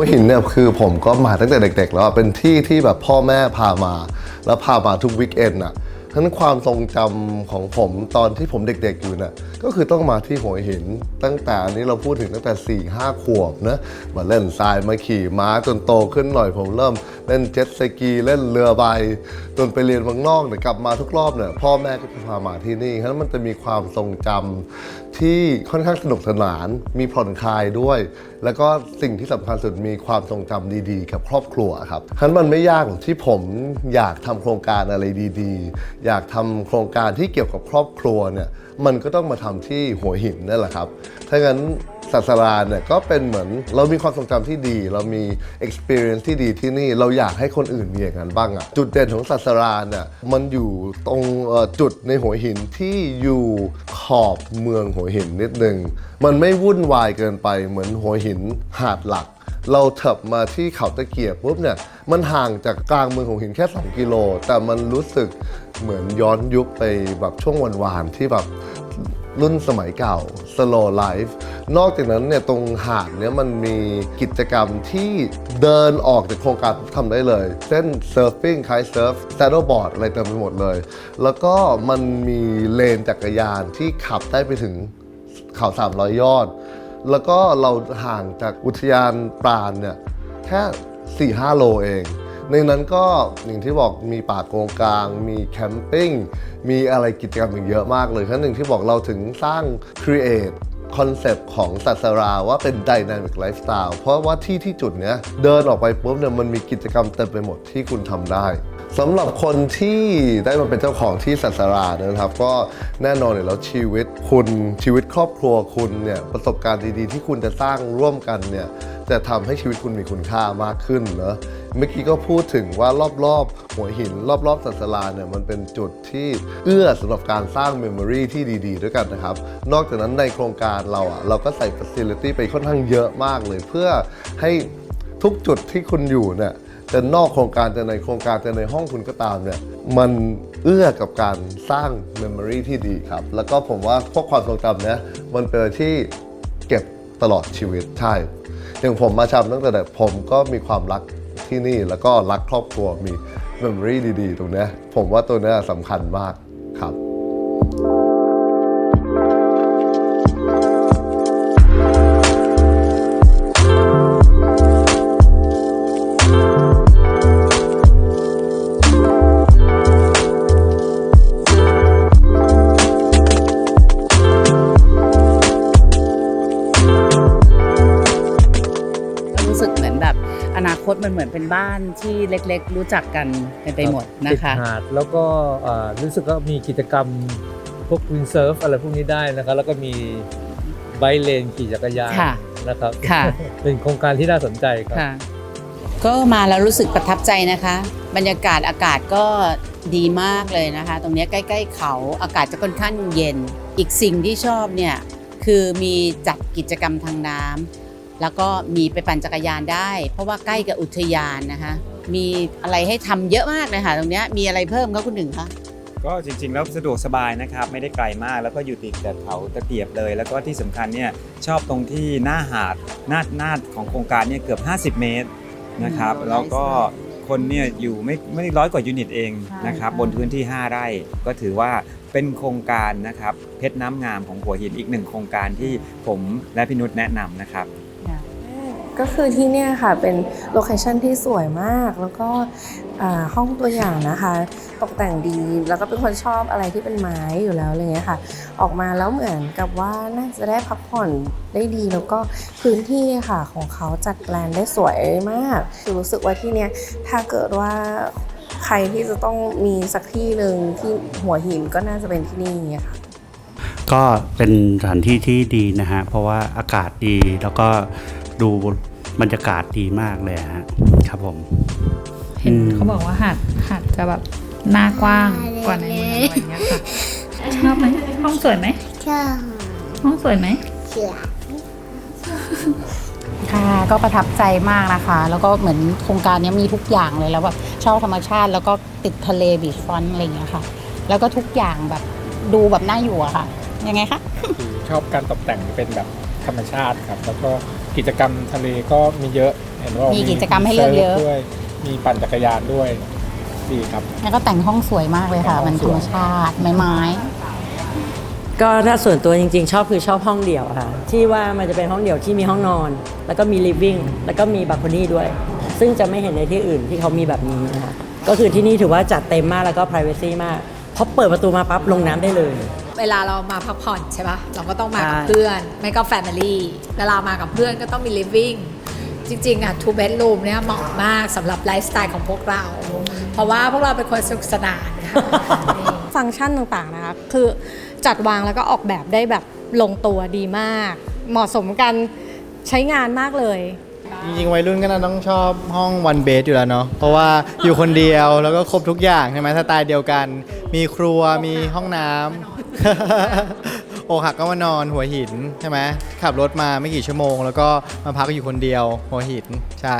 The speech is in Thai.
หัวหินเนี่ยคือผมก็มาตั้งแต่เด็ก ๆ แล้วเป็นที่ที่แบบพ่อแม่พามา แล้วพามาทุกวิกเอนอะฉะนั้นความทรงจำของผมตอนที่ผมเด็ก ๆ อยู่เนี่ย ก็คือต้องมาที่หัวหิน ตั้งแต่อันนี้เราพูดถึงตั้งแต่4ี่ห้าขวบนะมาเล่นทรายมาขี่ม้าจนโตขึ้นหน่อยผมเริ่มเล่นเจ็ตสกีเล่นเรือใบจนไปเรียนเมืองนอกเนี่ยกลับมาทุกรอบเนี่ยพ่อแม่ก็จะพามาที่นี่ฉะนั้นมันจะมีความทรงจำที่ค่อนข้างสนุกสนานมีผ่อนคลายด้วย แล้วก็สิ่งที่สำคัญสุดมีความทรงจำดีๆ กับครอบครัวครับฉะนั้นมันไม่ยากหรอกที่ผมอยากทำโครงการอะไรดีๆ อยากทำโครงการที่เกี่ยวกับครอบครัวเนี่ย มันก็ต้องมาทำที่หัวหินนั่นแหละครับ ถ้างั้นศาสราเนี่ยก็เป็นเหมือนเรามีความทรงจำที่ดี เรามี experience ที่ดีที่นี่เราอยากให้คนอื่นมีอย่างนั้นบ้างอะจุดเด่นของศาสราเนี่ยมันอยู่ตรงจุดในหัวหินที่อยู่ขอบเมืองหัวหินนิดนึง มันไม่วุ่นวายเกินไปเหมือนหัวหินหาดหลัก เราเถิบมาที่เขาตะเกียบปุ๊บเนี่ยมันห่างจากกลางเมืองของหินแค่ 2 กิโล แต่มันรู้สึกเหมือนย้อนยุคไปแบบช่วงวันวานๆที่แบบรุ่นสมัยเก่า slow life นอกจากนั้นเนี่ยตรงหาดเนี่ยมันมีกิจกรรมที่เดินออกจากโครงการทำได้เลย เช่น surfing kite surf saddle board อะไรเต็มไปหมดเลย แล้วก็มันมีเลนจักรยานที่ขับได้ไปถึงเขา 300 ยอด แล้วก็เราห่างจากอุทยานปราณเนี่ยแค่ 4-5 โลเอง ในนั้นก็อย่างที่บอกมีป่าโกงกลาง มีแคมปิ้ง มีอะไรกิจกรรมอีกเยอะมากเลยครั้งหนึ่งที่บอกเราถึงสร้าง create คอนเซปต์ของศาสราว่าเป็น dynamic lifestyle เพราะว่าที่ที่จุดเนี้ยเดินออกไปปุ๊บเนี่ยมันมีกิจกรรมเต็มไปหมดที่คุณทำได้ สำหรับคนที่ได้มาเป็นเจ้าของที่ศาสรานะครับ ก็แน่นอนเนี่ยแล้วชีวิตคุณชีวิตครอบครัวคุณเนี่ยประสบการณ์ดีๆ ที่คุณจะสร้างร่วมกันเนี่ยจะทำให้ชีวิตคุณมีคุณค่ามากขึ้นเนอะเมื่อกี้ก็พูดถึงว่ารอบๆ หัวหิน รอบๆสัสลาเนี่ยมันเป็นจุดที่เอื้อสำหรับการสร้างเมมโมรีที่ดีๆ ด้วยกันนะครับ นอกจากนั้นในโครงการเราอะเราก็ใส่ Facility ไปค่อนข้างเยอะมากเลย เพื่อให้ทุกจุดที่คุณอยู่เนี่ย จะนอกโครงการจะในโครงการจะในห้องคุณก็ตามเนี่ยมันเอื้อกับการสร้างเมมโมรีที่ดีครับ แล้วก็ผมว่าพวกความทรงจำเนี่ยมันเป็นที่เก็บตลอดชีวิตใช่อย่างผมมาชำตั้งแต่เด็กผมก็มีความรักที่นี่แล้วก็รักครอบครัวมีเมมโมรีดีๆ ตรงเนี้ยผมว่าตัวเนี้ยสำคัญมากครับ เหมือนเป็นบ้านที่เล็กๆ รู้จักกันกันไปหมดนะติดคะ หาดแล้วก็เอ่อรู้สึกว่ามีกิจกรรมพวกวินเซิร์ฟอะไรพวกนี้ได้นะครับแล้วก็มีไบค์เลนขี่จักรยานค่ะนะครับค่ะ เป็นโครงการที่น่าสนใจครับ ค่ะ ก็มาแล้วรู้สึกประทับใจนะคะ บรรยากาศอากาศก็ดีมากเลยนะคะ ตรงเนี้ยใกล้ๆเขาอากาศจะค่อนข้างเย็น อีกสิ่งที่ชอบเนี่ยคือมีจัดกิจกรรมทางน้ำ แล้วก็มีไปปั่นจักรยานได้ เพราะว่าใกล้กับอุทยานนะคะมีอะไรให้ทำเยอะมากเลยค่ะตรงเนี้ยมีอะไรเพิ่มคะคุณหนึ่งคะก็จริงๆ แล้วสะดวกสบายนะครับ ไม่ได้ไกลมากแล้วก็อยู่ติดกับเขาตะเกียบเลย แล้วก็ที่สำคัญเนี่ยชอบตรงที่หน้าหาดหน้าหน้าของโครงการเนี่ยเกือบ 50 เมตรนะครับอืมแล้วก็คนเนี่ยอยู่ไม่ไม่ร้อยกว่ายูนิตเองใช่นะครับค่ะบนพื้นที่ 5 ไร่ก็ถือว่าเป็นโครงการนะครับเพชรน้ำงามของหัวหินอีกหนึ่งโครงการที่ผมและพี่นุชแนะนำนะครับ ก็คือที่เนี่ยค่ะเป็นโลเคชันที่สวยมาก แล้วก็ห้องตัวอย่างนะคะ ตกแต่งดีแล้วก็เป็นคนชอบอะไรที่เป็นไม้อยู่แล้วอะไรเงี้ยค่ะ ออกมาแล้วเหมือนกับว่าน่าจะได้พักผ่อนได้ดี แล้วก็พื้นที่ค่ะของเขาจัดแปลนได้สวยมากคือรู้สึกว่าที่เนี่ยถ้าเกิดว่าใครที่จะต้องมีสักที่หนึ่งที่หัวหินก็น่าจะเป็นที่นี่ค่ะ ก็เป็นสถานที่ที่ดีนะฮะ เพราะว่าอากาศดีแล้วก็ดูบรรยากาศดีมากเลยฮะครับผม เห็นอืมเขาบอกว่าหาดหาดจะแบบหน้ากว้างกว่าในเมืองอะไรอย่างเงี้ยค่ะชอบไหมห้องสวยไหมชอบห้องสวยไหมเสือค่ะก็ประทับใจมากนะคะ แล้วก็เหมือนโครงการเนี้ยมีทุกอย่างเลยแล้วแบบชอบธรรมชาติ แล้วก็ติดทะเลบีชฟรอนต์อะไรอย่างเงี้ยค่ะ แล้วก็ทุกอย่างแบบดูแบบน่าอยู่อะค่ะ ยังไงคะชอบการตกแต่งเป็นแบบธรรมชาติครับ แล้วก็กิจกรรมทะเลก็มีเยอะเห็นว่ามีมีกิจกรรมให้เลือกเยอะ ซิร์ฟด้วยมีปั่นจักรยานด้วยดีครับ แล้วก็แต่งห้องสวยมากเลยค่ะ แต่งห้มัอนงธรรมสวย ชาติไม้ไม้ ก็ถ้าส่วนตัวจริง ๆ ชอบคือชอบห้องเดี่ยวอะค่ะ ที่ว่ามันจะเป็นห้องเดี่ยวที่มีห้องนอน แล้วก็มีลิฟวิ่งแล้วก็มีบัลคอนี่ด้วย ซึ่งจะไม่เห็นในที่อื่นที่เขามีแบบนี้นะคะก็คือที่นี่ถือว่าจัดเต็มมากแล้วก็ p r i เวซีมากเพราะเปิดประตูมาปั๊บลงน้ำได้เลย เวลาเรามาพักผ่อนใช่ปะเราก็ต้องมากับใช่เพื่อน ไม่ก็แฟมิลี่เวลามากับเพื่อนก็ต้องมี living จริงๆอะ two bedroom เนี่ยเหมาะมากสำหรับไลฟ์สไตล์ของพวกเรา เพราะว่าพวกเราเป็นคนสนุกสนานค่ะฟังก์ชันต่างๆนะคะ คือจัดวางแล้วก็ออกแบบได้แบบลงตัวดีมาก เหมาะสมกันใช้งานมากเลย จริงๆ วัยรุ่นก็น่าต้องชอบห้องวันเบสอยู่แล้วเนาะ เพราะว่าอยู่คนเดียวแล้วก็ครบทุกอย่างใช่ไหมสไตล์เดียวกัน มีครัวมีห้องน้ำโอกหักก็มานอนหัวหินใช่ไหมขับรถมาไม่กี่ชั่วโมง แล้วก็มาพักอยู่คนเดียวหัวหินใช่